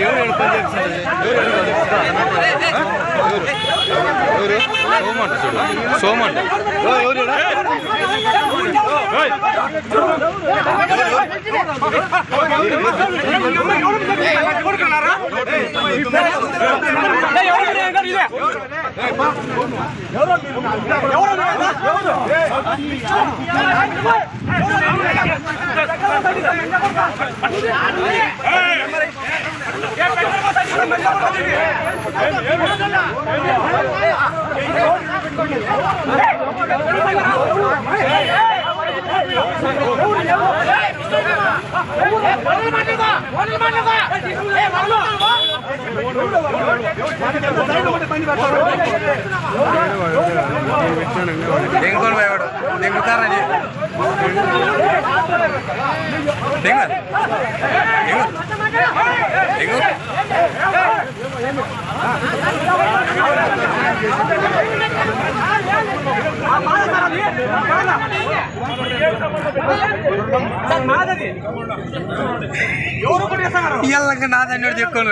ఎవరు పని చేస్తారు ఎవరు సోమంట చూడు సోమంట ఎవరు దెంగుకొని పోయాడు దెంగుతారని దెంగు దెంగు నాదన్నాడు చెప్పుకొని.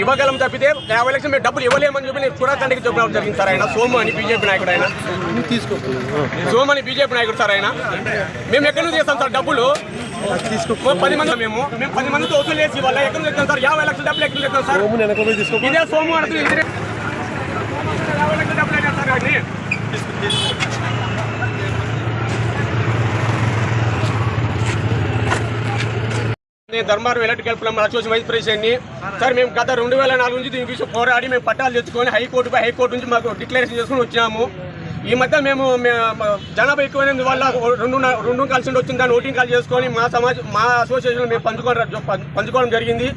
ఇవ్వగలం తప్పితే యాభై లక్షలు మేము డబ్బులు ఇవ్వలేమని చెప్పి నేను చూడటానికి చెప్పడం జరిగింది సార్ ఆయన. సోము అని బీజేపీ నాయకుడు ఆయన. సోము అని బీజేపీ నాయకుడు సార్ ఆయన. మేము ఎక్కడి నుంచి చేస్తాం సార్ డబ్బులు? ఓ పది మంది మేము. మేము పది మందితో వసూలు చేసి వాళ్ళ ఎక్కడ నుంచి తెస్తాం సార్? యాభై లక్షల డబ్బులు ఎక్కడ తెస్తాం సార్? ఇదే సోము అడుగుతుంది ఇదే యాభై లక్షల డబ్బులు సార్ వాటిని? నేను Dharmaram electrical plumber association vice ప్రెసిడెంట్ని sir మేము గత రెండు వేల నాలుగు నుంచి దీని విషయం పోరాడి మేము పట్టాలు తెచ్చుకొని హైకోర్టు హైకోర్టు నుంచి మాకు డిక్లరేషన్ చేసుకుని వచ్చాము ఈ మధ్య మేము జనాభా ఎక్కువైనందు వల్ల రెండు రెండు కలిసి వచ్చింది దాన్ని ఓటింగ్ కాల్ చేసుకొని మా సమాజం మా అసోసియేషన్ మేము పంచుకోవడం పంచుకోవడం జరిగింది.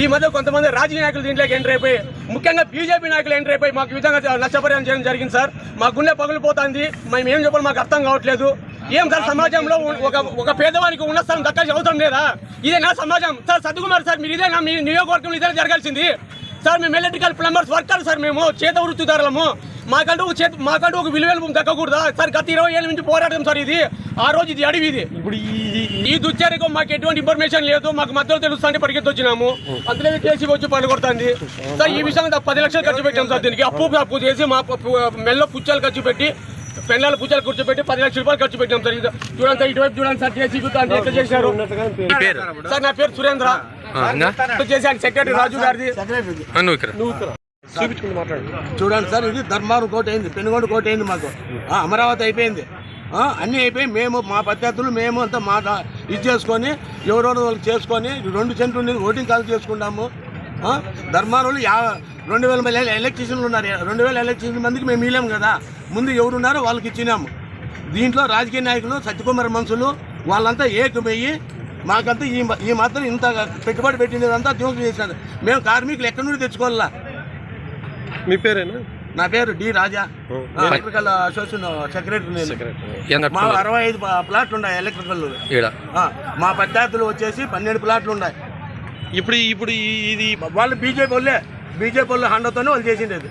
ఈ మధ్య కొంతమంది రాజకీయ నాయకులు దీంట్లోకి ఎంటర్ అయిపోయి ముఖ్యంగా బీజేపీ నాయకులు ఎంటర్ అయిపోయి మాకు విధంగా నష్టపరిహారం చేయడం జరిగింది సార్. మా గుండె పగిలిపోతుంది. మేము ఏం చెప్పాలి మాకు అర్థం కావట్లేదు. ఏం సార్ సమాజంలో ఒక ఒక పేదవానికి ఉన్న స్థలం దక్కాల్సిన అవసరం లేదా? ఇదే నా సమాజం. సార్ సత్యకుమార్ సార్ మీరు ఇదే నా మీ నియోజకవర్గంలో ఇదే జరగాల్సింది. సార్ మేము ఎలక్ట్రికల్ ప్లంబర్స్ వర్కర్ సార్ మేము చేత వృత్తిదారులము. మాకంటూ చేత మాకంటూ ఒక విలువలు దక్కకూడదా? సార్ గత ఇరవై ఏళ్ళ నుంచి పోరాటం సార్ ఇది. ఆ రోజు ఇది అడవి ఇది. ఇప్పుడు ఈ దుచ్చరికం మాకు ఎటువంటి ఇన్ఫర్మేషన్ లేదు. మాకు మధ్యలో తెలుస్తుంటే పరిగెత్తి వచ్చినాము అందులో కేసీ వచ్చి పని కొడుతుంది. సార్ ఈ విషయంగా పది లక్షలు ఖర్చు పెట్టాం సార్ దీనికి. అప్పు అప్పు చేసి మా మెల్లో పుచ్చాలు ఖర్చు పెట్టి పెళ్ళాల పూజలు కూర్చోబెట్టి పది లక్షల రూపాయలు ఖర్చు పెట్టాం సార్ చూడండి సార్ ఇటువైపు చూడండి సార్ చేసి ఎట్లా చేశారు? సార్ నా పేరు సురేంద్ర. ఆయన సెక్రటరీ రాజు గారిది. చూడండి సార్ ఇది ధర్మారం కోట అయింది పెనుగొండ కోట అయింది మాకు. ఆ, అమరావతి అయిపోయింది. ఆ, అన్నీ అయిపోయి మేము మా పద్ధతులు మేము అంతా మా ఇది చేసుకొని ఎవరెవరు వాళ్ళు చేసుకొని రెండు సెంట్లు ఉండేది ఓటింగ్ కాల్ చేసుకున్నాము ఆ, ధర్మారంలో యా రెండు వేల మంది ఎలక్ట్రీషియన్లు ఉన్నారు. రెండు వేల ఎలక్ట్రీషియన్ మందికి మేము ఇవ్వలేము కదా. ముందు ఎవరున్నారో వాళ్ళకి ఇచ్చినాము. దీంట్లో రాజకీయ నాయకులు సత్యకుమార్ మనుషులు వాళ్ళంతా ఏకమయ్యి మాకంతా ఈ ఈ మాత్రం ఇంత పెట్టుబడి పెట్టినదంతా ధ్వంసం చేసినారు. మేము కార్మికులు ఎక్కడి నుండి తెచ్చుకోవాలా? మీ పేరేనా? నా పేరు D Raja. Electrical association secretary మా అరవై ఐదు ప్లాట్లు ఉన్నాయి ఎలక్ట్రికల్. మా పద్ధతులు వచ్చేసి పన్నెండు ప్లాట్లు ఉన్నాయి. ఇప్పుడు ఇప్పుడు ఇది వాళ్ళు బీజేపీ వాళ్ళే. బీజేపీ వాళ్ళు హండతోనే వాళ్ళు చేసిండేది.